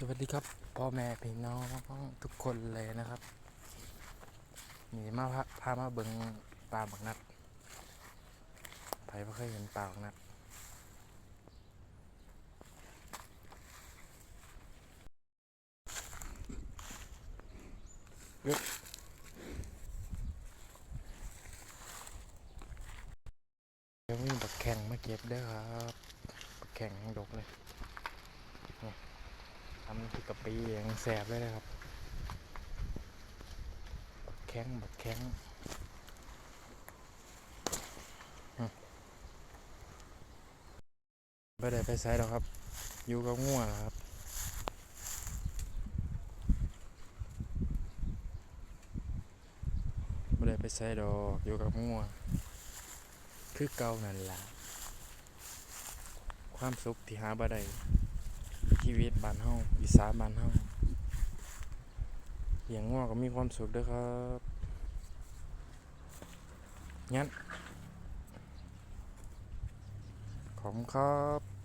สวัสดีครับพ่อแม่พี่น้องทุกคนเลยนะครับมีมาพามาเบิงปลาบักนัดใครไม่เคยเห็นปลาบักนัดเอ๊ะเดี๋ยวมีบักแข่งมาเก็บด้วยครับบักแข่งดกเลยำที่กะปิยังแสบเลยนะครับบแข้งบักแข้งไม่ได้ไปใส่หรอกครับ อยู่กับง่วงครับไม่ได้ไปใส่ดอกอยู่กับง่วงคือเก่านั่นล่ะความสุขที่หาบ่ได้ บ้านเฮาอีสานบ้านเฮาเลี้ยงง้อก็มีความสุขเด้อครับงั้นขอบคุณครับ